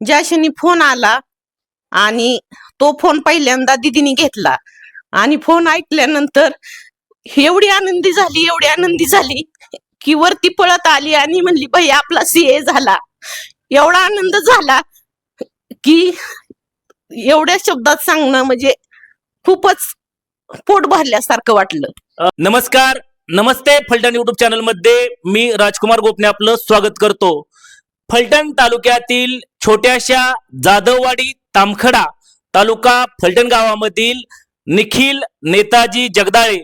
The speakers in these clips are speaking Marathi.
ज्या क्षणी फोन आला आणि तो फोन पहिल्यांदा दिदीने घेतला आणि फोन ऐकल्यानंतर एवढी आनंदी झाली एवढी आनंदी झाली की वरती पळत आली आणि म्हणली बाई आपला सीए झाला. एवढा आनंद झाला की एवढ्या शब्दात सांगणं म्हणजे खूपच पोट भरल्यासारखं वाटलं. नमस्कार नमस्ते फलटण युट्यूब चॅनलमध्ये मी राजकुमार गोपने आपलं स्वागत करतो. फलटण तालुक्यातील छोट्याशा जाधववाडी तामखडा तालुका फलटण गावामधील निखिल नेताजी जगदाळे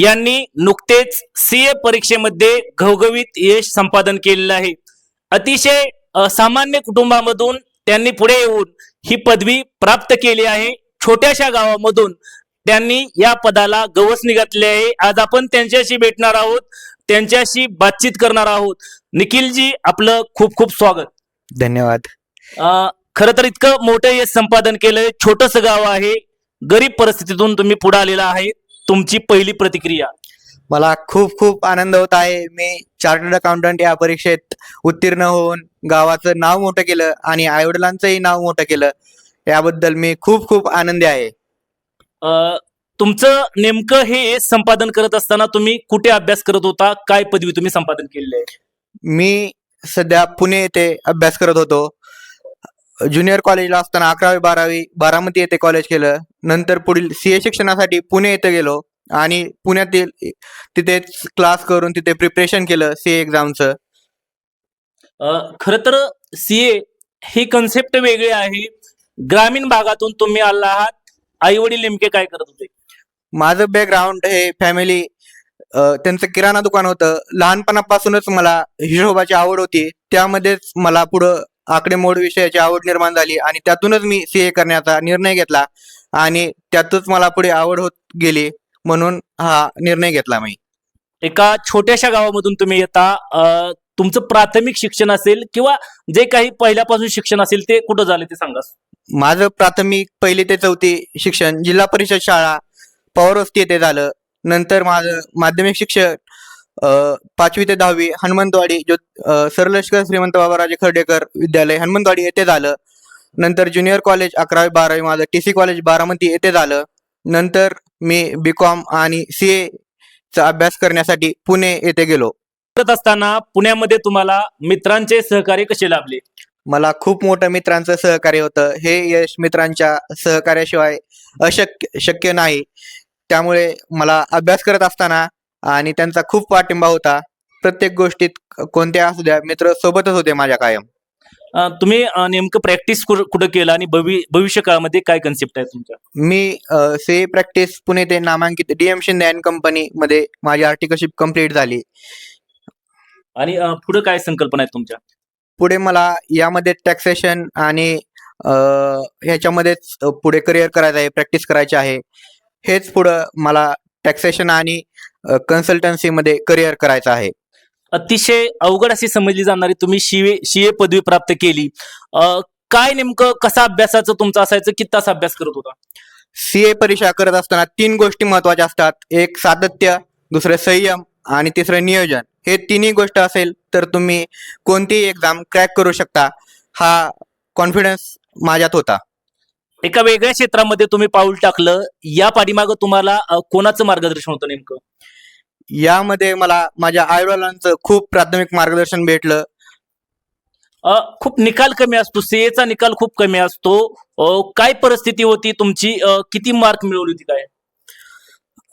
यांनी नुकतेच सीए परीक्षेमध्ये घवघवीत यश संपादन केलेलं आहे. अतिशय सामान्य कुटुंबामधून त्यांनी पुढे येऊन ही पदवी प्राप्त केली आहे. छोट्याशा गावामधून त्यांनी या पदाला गवस निघातले आहे. आज आपण त्यांच्याशी भेटणार आहोत त्यांच्याशी बातचीत करणार आहोत. निखिलजी आपलं खूप खूप स्वागत. धन्यवाद. खर तर इतकं मोठं यश संपादन केलंय छोटस गाव आहे गरीब परिस्थितीतून तुम्ही पुढे आलेला आहे तुमची पहिली प्रतिक्रिया. मला खूप खूप आनंद होत आहे मी चार्टर्ड अकाउंटंट या परीक्षेत उत्तीर्ण होऊन गावाचं नाव मोठं केलं आणि आईवडिलांचंही नाव मोठं केलं याबद्दल मी खूप खूप आनंदी आहे. तुमचं नेमकं हे संपादन करत असताना तुम्ही कुठे अभ्यास करत होता काय पदवी तुम्ही संपादन केलेली आहे? मी सध्या पुणे येथे अभ्यास करत होतो. ज्युनियर कॉलेजला असताना अकरावी बारावी बारामती येथे कॉलेज केलं. नंतर पुढील सीए शिक्षणासाठी पुणे येथे गेलो. आणि पुण्यातील तिथेच क्लास करून तिथे प्रिपरेशन केलं सीए एक्झामचं खर तर सीए ही कन्सेप्ट वेगळी आहे. ग्रामीण भागातून तुम्ही आला आहात. आई वडील नेमके काय करत होते? माझं बॅकग्राऊंड हे फॅमिली त्यांचं किराणा दुकान होतं. लहानपणापासूनच मला हिशोबाची आवड होती. त्यामध्येच मला पुढं आकडेमोड विषयाची आवड निर्माण झाली आणि त्यातूनच मी सीए करण्याचा निर्णय घेतला आणि त्यातच मला पुढे आवड होत गेली म्हणून हा निर्णय घेतला मी. एका छोट्याशा गावामधून तुम्ही येता. अ, तुमचं प्राथमिक शिक्षण असेल किंवा जे काही पहिल्यापासून शिक्षण असेल ते कुठं झाले ते सांगा. माझं प्राथमिक पहिली ते चौथी शिक्षण जिल्हा परिषद शाळा पवारवस्ती येथे झालं. नंतर माझं माध्यमिक शिक्षण पाचवी ते दहावी हनुमंतवाडी जो सरलष्कर श्रीमंत बाबाराजे खर्डेकर विद्यालय हनुमंतवाडी येथे झालं. नंतर ज्युनियर कॉलेज अकरावी बारावी माझं टी सी कॉलेज बारामती येथे झालं. नंतर मी बी कॉम आणि सी चा अभ्यास करण्यासाठी पुणे येथे गेलो. करत असताना पुण्यामध्ये तुम्हाला मित्रांचे सहकार्य कसे लाभले? मला खूप मोठं मित्रांचं सहकार्य होतं. हे यश मित्रांच्या सहकार्याशिवाय अशक्य शक्य नाही. त्यामुळे मला अभ्यास करत असताना आणि त्यांचा खूप पाठिंबा होता. प्रत्येक गोष्टीत कोणत्या असू द्या मित्र सोबतच होते माझ्या कायम. अ, तुम्ही अ, नेमकं प्रॅक्टिस कुठं केलं आणि भवि भविष्य काळामध्ये काय कन्सेप्ट आहे तुमच्या मी सी प्रॅक्टिस पुणे ते नामांकित डीएम शिंदे अँड कंपनी मध्ये माझी आर्टिकलशिप कंप्लीट झाली. आणि अ, पुढं काय संकल्पना आहेत तुमच्या? पुढे मला यामध्ये टॅक्सेशन आणि अ, ह्याच्यामध्येच पुढे करिअर करायचं आहे प्रॅक्टिस करायची आहे. हेच पुढं मला टॅक्सेशन आणि कन्सल्टन्सी मध्ये करिअर करायचं आहे. अतिशय अवघड अशी समजली जाणारी तुम्ही शिवे शिए पदवी प्राप्त केली. अ, काय नेमकं कसा अभ्यासाचं तुमचं असायचं किती तास अभ्यास करत होता? सीए परीक्षा करत असताना तीन गोष्टी महत्त्वाच्या असतात. एक सातत्य दुसरं संयम आणि तिसरं नियोजन. हे तिन्ही गोष्ट असेल तर तुम्ही कोणतीही एक्झाम क्रॅक करू शकता. हा कॉन्फिडन्स माझ्यात होता. एका वेगळ्या क्षेत्रामध्ये तुम्ही पाऊल टाकलं या पाठीमागं तुम्हाला कोणाचं मार्गदर्शन होतं नेमकं? यामध्ये मला माझ्या आईवडिलांचं खूप प्राथमिक मार्गदर्शन भेटलं. अ, खूप निकाल कमी असतो सीएचा निकाल खूप कमी असतो. काय परिस्थिती होती तुमची? किती मार्क मिळवली होती काय?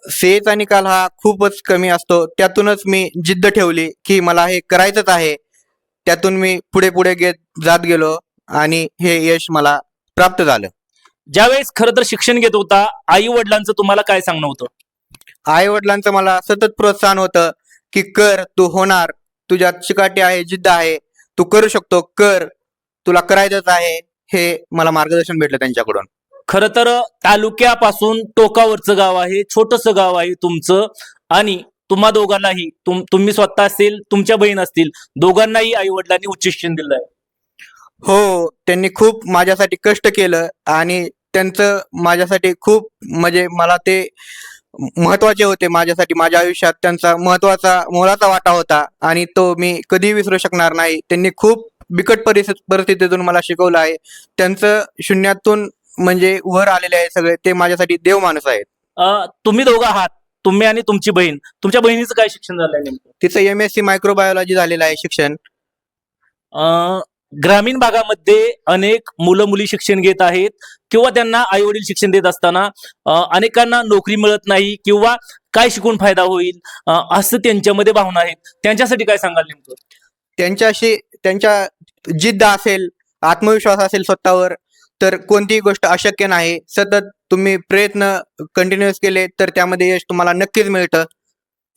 सीएचा निकाल हा खूपच कमी असतो. त्यातूनच मी जिद्द ठेवली की मला हे करायचंच आहे. त्यातून मी पुढे पुढे घेत जात गेलो आणि हे यश मला प्राप्त झालं. ज्यावेळेस खरं तर शिक्षण घेत होता आई वडिलांचं तुम्हाला काय सांगणं होतं? आई वडिलांचं मला सतत प्रोत्साहन होतं की कर तू होणार. तुझ्यात चिकाटी आहे जिद्द आहे. तू करू शकतो कर. तुला करायचंच आहे. हे मला मार्गदर्शन भेटलं त्यांच्याकडून. खरं तर तालुक्यापासून टोकावरचं गाव आहे छोटस गाव आहे तुमचं. आणि तुम्हा दोघांनाही तुम तुम्ही स्वतः असेल तुमच्या बहीण असतील दोघांनाही आई वडिलांनी उच्च शिक्षण दिलं आहे हो त्यांनी खूप माझ्यासाठी कष्ट केलं आणि त्यांचं माझ्यासाठी खूप म्हणजे मला ते महत्त्वाचे होते माझ्यासाठी माझ्या आयुष्यात त्यांचा महत्त्वाचा मोलाचा वाटा होता आणि तो मी कधी विसरू शकणार नाही. त्यांनी खूप बिकट परिस्थिती परिस्थितीतून मला शिकवलं आहे. त्यांचं शून्यातून म्हणजे वर आलेले आहे सगळे ते माझ्यासाठी देव माणूस आहेत. तुम्ही दोघं आहात तुम्ही आणि तुमची बहीण. तुमच्या बहिणीचं काय शिक्षण झालंय तिचं एम एस सी मायक्रोबायोलॉजी झालेलं आहे शिक्षण. अ, ग्रामीण भागामध्ये अनेक मुलं मुली शिक्षण घेत आहेत किंवा त्यांना आई वडील शिक्षण देत असताना अनेकांना नोकरी मिळत नाही किंवा काय शिकून फायदा होईल असं त्यांच्यामध्ये भावना आहेत. त्यांच्यासाठी काय सांगाल नेमकं? त्यांच्याशी त्यांच्या जिद्द असेल आत्मविश्वास असेल स्वतःवर तर कोणतीही गोष्ट अशक्य नाही. सतत तुम्ही प्रयत्न कंटिन्युअस केले तर त्यामध्ये यश तुम्हाला नक्कीच मिळतं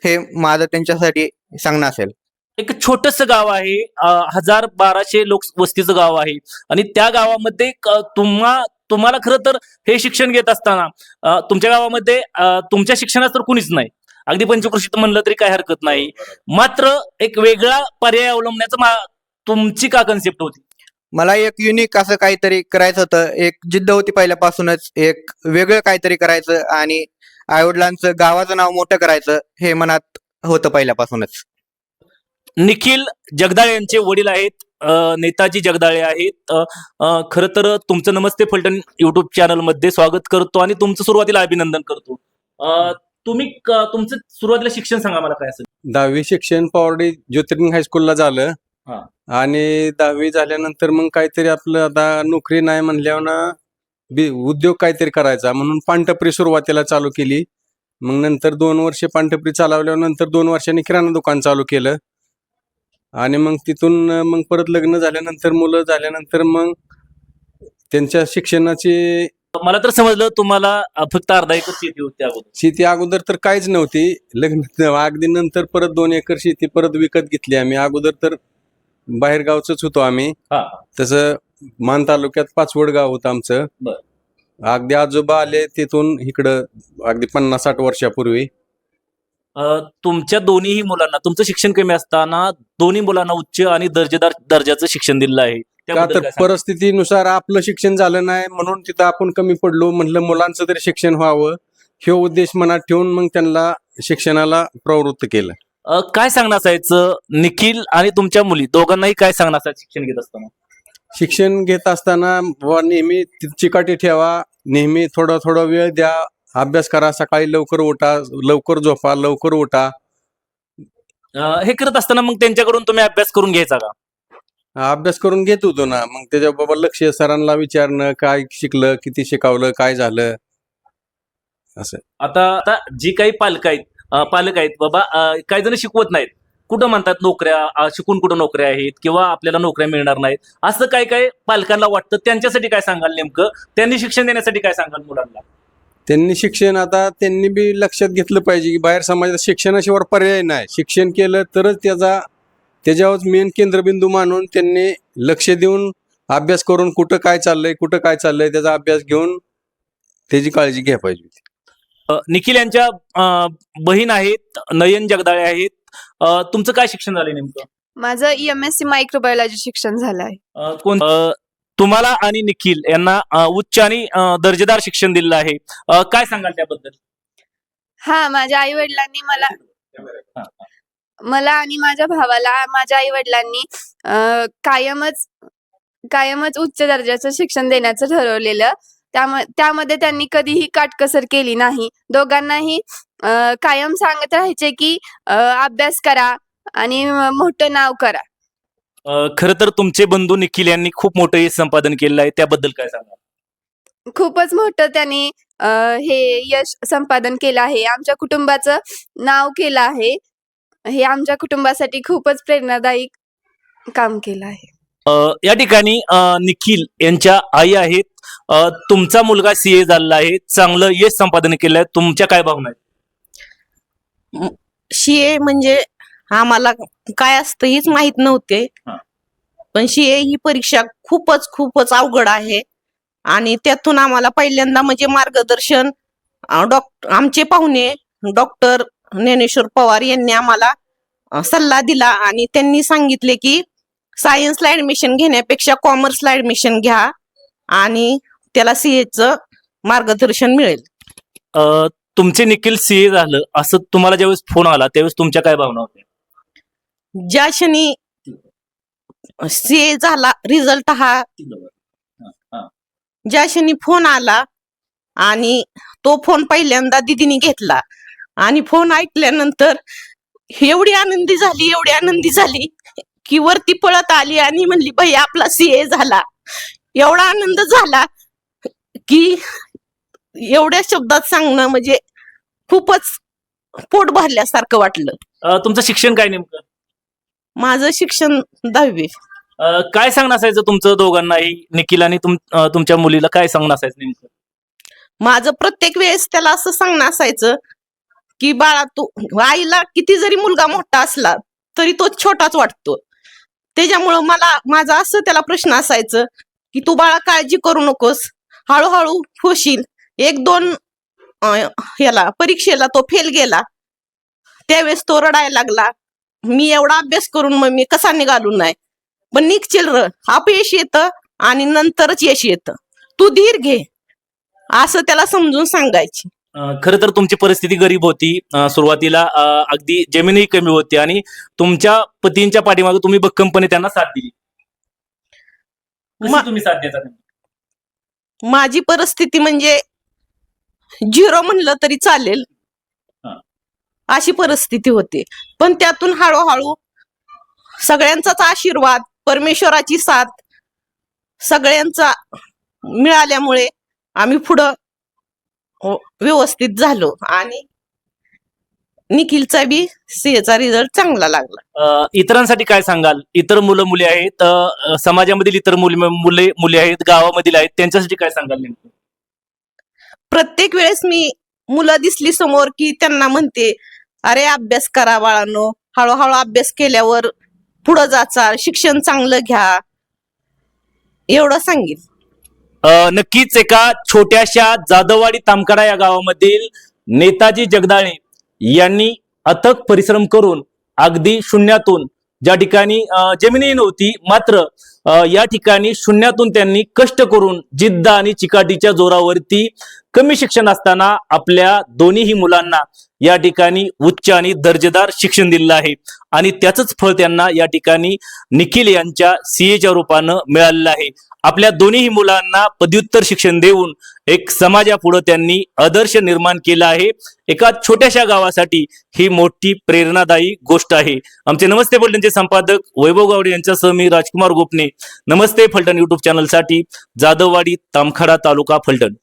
हे माझं त्यांच्यासाठी सांगणं असेल. एक छोटस गाव आहे हजार बाराशे लोक वस्तीचं गाव आहे. आणि त्या गावामध्ये तुम्हा तुम्हाला खरं तर हे शिक्षण घेत असताना तुमच्या गावामध्ये तुमच्या शिक्षणात तर कुणीच नाही. अगदी पंचकृषीत म्हणलं तरी काय हरकत नाही. मात्र एक वेगळा पर्याय अवलंबण्याचं तुमची का कन्सेप्ट होती? मला एक युनिक असं काहीतरी करायचं होतं. एक जिद्द होती पहिल्यापासूनच. एक वेगळं काहीतरी करायचं आणि आईवडिलांचं गावाचं नाव मोठं करायचं हे मनात होतं पहिल्यापासूनच. निखिल जगदाळे यांचे वडील आहेत. नेताजी जगदाळे आहेत. खरं तर तुमचं नमस्ते फलटण युट्यूब चॅनलमध्ये स्वागत करतो आणि तुमचं सुरुवातीला अभिनंदन करतो. तुम्ही तुमचं सुरुवातीला शिक्षण सांगा मला काय असेल? दहावी शिक्षण पावडी ज्योतिर्लिंग हायस्कूलला झालं. आणि दहावी झाल्यानंतर मग काहीतरी आपलं आता नोकरी नाही म्हणल्यावर ना उद्योग काहीतरी करायचा म्हणून पानटपरी सुरुवातीला चालू केली. मग नंतर दोन वर्षे पानटपरी चालवल्यावर नंतर दोन वर्षांनी किराणा दुकान चालू केलं. आणि मग तिथून मग परत लग्न झाल्यानंतर मुलं झाल्यानंतर मग त्यांच्या शिक्षणाची मला तर समजलं तुम्हाला फक्त अर्धा एकर शेती होती अगोदर. शेती अगोदर तर काहीच नव्हती. लग्न अगदी नंतर परत दोन एकर शेती परत विकत घेतली आम्ही. अगोदर तर बाहेर गावच होतो आम्ही. हा. तसं मान तालुक्यात पाचवड गाव होतं आमचं. बर. अगदी आजोबा आले तिथून इकडं अगदी पन्नास साठ वर्षापूर्वी. तुमच्या दोन्हीही मुलांना तुमचं शिक्षण कमी असताना दोन्ही मुलांना उच्च आणि दर्जेदार दर्जाचं शिक्षण दिलं आहे. का तर? परिस्थितीनुसार आपलं शिक्षण झालं नाही म्हणून तिथं आपण कमी पडलो म्हणलं मुलांचं तरी शिक्षण व्हावं हे उद्देश मनात ठेवून मग त्यांना शिक्षणाला प्रवृत्त केलं. काय सांगणं असायचं? निखिल आणि तुमच्या मुली दोघांनाही काय सांगणं असायचं शिक्षण घेत असताना? शिक्षण घेत असताना नेहमी चिकाटी ठेवा नेहमी थोडा थोडा वेळ द्या अभ्यास करा सकाळी लवकर उठा लवकर झोपा लवकर उठा. अ, हे करत असताना मग त्यांच्याकडून तुम्ही अभ्यास करून घ्यायचा का? अभ्यास करून घेत होतो ना. मग त्याच्या बाबा लक्ष सरांना विचारणं काय शिकलं किती शिकवलं काय झालं? असं. आता आता जी काही पालक आहेत अ, पालक आहेत बाबा अ, काही जण शिकवत नाहीत. कुठं म्हणतात नोकऱ्या अ, शिकून कुठं नोकऱ्या आहेत किंवा आपल्याला नोकऱ्या मिळणार नाहीत? असं काय काय पालकांना वाटतं? त्यांच्यासाठी काय सांगाल नेमकं? त्यांनी शिक्षण देण्यासाठी काय सांगाल मुलांना? त्यांनी शिक्षण आता त्यांनी बी लक्षात घेतलं पाहिजे की बाहेर समाजात शिक्षणाशिवाय पर्याय नाही. शिक्षण केलं तरच त्याचा त्याच्यावर मेन केंद्रबिंदू मानून त्यांनी लक्ष देऊन अभ्यास करून कुठं काय चाललंय कुठं काय चाललंय त्याचा अभ्यास घेऊन त्याची काळजी घ्या पाहिजे. निखिल यांच्या बहीण आहेत नयन जगदाळे आहेत. तुमचं काय शिक्षण झालं नेमकं? माझं E M S C microbiology शिक्षण झालं आहे कोण? तुम्हाला आणि निखिल यांना उच्च आणि दर्जेदार शिक्षण दिलेलं आहे. काय सांगाल त्याबद्दल? हा माझ्या आई वडिलांनी मला मला आणि माझ्या भावाला माझ्या आई वडिलांनी कायमच कायमच उच्च दर्जाचं शिक्षण देण्याचं ठरवलेलं. त्यामध्ये त्यांनी कधीही काटकसर केली नाही. दोघांनाही कायम सांगत राहायचे की अभ्यास करा आणि मोठं नाव करा. खरं तर तुमचे बंधू निखिल यांनी खूप मोठं यश संपादन केलेलं आहे. त्याबद्दल काय सांगा खूपच मोठं त्यांनी हे यश संपादन केलं आहे. आमच्या कुटुंबाचं नाव केलं आहे. हे आमच्या कुटुंबासाठी खूपच प्रेरणादायी काम केलं आहे. या ठिकाणी निखिल यांच्या आई आहेत. तुमचा मुलगा सीए झालेला आहे. चांगलं यश संपादन केलं आहे तुमच्या काय भावना आहेत? शिए म्हणजे आम्हाला काय असतं हीच माहीत नव्हते. पण शिए ही परीक्षा खूपच खूपच अवघड आहे. आणि त्यातून आम्हाला पहिल्यांदा म्हणजे मार्गदर्शन डॉक्टर आमचे पाहुणे डॉक्टर ज्ञानेश्वर पवार यांनी आम्हाला सल्ला दिला. आणि त्यांनी सांगितले की सायन्सला ऍडमिशन घेण्यापेक्षा कॉमर्सला ऍडमिशन घ्या. आणि त्याला सीएचं मार्गदर्शन मिळेल. तुमचे निखिल सीए झालं. असं तुम्हाला ज्यावेळेस फोन आला त्यावेळेस तुमच्या काय भावना होत्या? ज्या क्षणी सीए झाला रिझल्ट हा. ज्या क्षणी फोन आला आणि तो फोन पहिल्यांदा दिदीने घेतला आणि फोन ऐकल्यानंतर एवढी आनंदी झाली एवढी आनंदी झाली की वरती पळत आली आणि म्हणली बाई आपला सीए झाला. एवढा आनंद झाला की एवढ्या शब्दात सांगणं म्हणजे खूपच पोट भरल्यासारखं वाटलं. तुमचं शिक्षण काय नेमकं? माझं शिक्षण दहावी. अ, काय सांगणं असायचं तुमचं दोघांनाही? निखिल आणि तुम अ, तुमच्या मुलीला काय सांगणं असायचं नेमकं? माझं प्रत्येक वेळेस त्याला असं सांगणं असायचं की बाळा तू आईला किती जरी मुलगा मोठा असला तरी तो छोटाच वाटतो. त्याच्यामुळं मला माझा असं त्याला प्रश्न असायचं की तू बाळा काळजी करू नकोस. हळूहळू होशील. एक दोन अं, ह्याला परीक्षेला तो फेल गेला. त्यावेळेस तो रडायला लागला. मी एवढा अभ्यास करून मग मी कसा निघालो नाही. पण निघशील र. अपयश येतं आणि नंतरच यश येतं. तू धीर घे. असं त्याला समजून सांगायची. खरं तर तुमची परिस्थिती गरीब होती. अ, सुरुवातीला अ, अगदी जमीनही कमी होती आणि तुमच्या पतींच्या पाठीमागे तुम्ही भक्कमपणे त्यांना साथ दिली. कशी मा- तुम्ही साथ देता माझी परिस्थिती म्हणजे झिरो म्हणलं तरी चालेल. अशी परिस्थिती होती. पण त्यातून हळूहळू सगळ्यांचाच आशीर्वाद परमेश्वराची साथ सगळ्यांचा मिळाल्यामुळे आम्ही पुढं अ, व्यवस्थित झालो आणि निखिलचा बी सीएचा रिझल्ट चांगला लागला. इतरांसाठी काय सांगाल? इतर मुलं मुली आहेत समाजामधील इतर मुली मुले मुली आहेत गावामधील आहेत त्यांच्यासाठी काय सांगाल नेमकं? प्रत्येक वेळेस मी मुलं दिसली समोर की त्यांना म्हणते अरे अभ्यास करा बाळांनो. हळूहळू अभ्यास केल्यावर पुढं जाचाल. शिक्षण चांगलं घ्या. एवढं सांगेल अ, नक्कीच एका छोट्याशा जाधववाडी तामकडा या गावामधील नेताजी जगदाळे यांनी अथक परिश्रम करून अगदी शून्यातून ज्या ठिकाणी अ, जमिनी नव्हती मात्र अ, या ठिकाणी शून्यातून त्यांनी कष्ट करून जिद्द आणि चिकाटीच्या जोरावरती कमी शिक्षण असताना आपल्या दोन्हीही मुलांना या ठिकाणी उच्च आणि दर्जेदार शिक्षण दिलेलं आहे. आणि त्याचंच फळ त्यांना या ठिकाणी निखिल यांच्या सीएच्या रूपानं मिळालेलं आहे. आपल्या दोन्हीही मुलांना पदव्युत्तर शिक्षण देऊन एक समाजापुढं त्यांनी आदर्श निर्माण केला आहे. एका छोट्याशा गावासाठी ही मोठी प्रेरणादायी गोष्ट आहे. आमचे नमस्ते फलटणचे संपादक वैभव गावडे यांच्यासह मी राजकुमार गोपने. नमस्ते फलटण युट्यूब चॅनलसाठी जाधववाडी तामखाडा तालुका फलटण.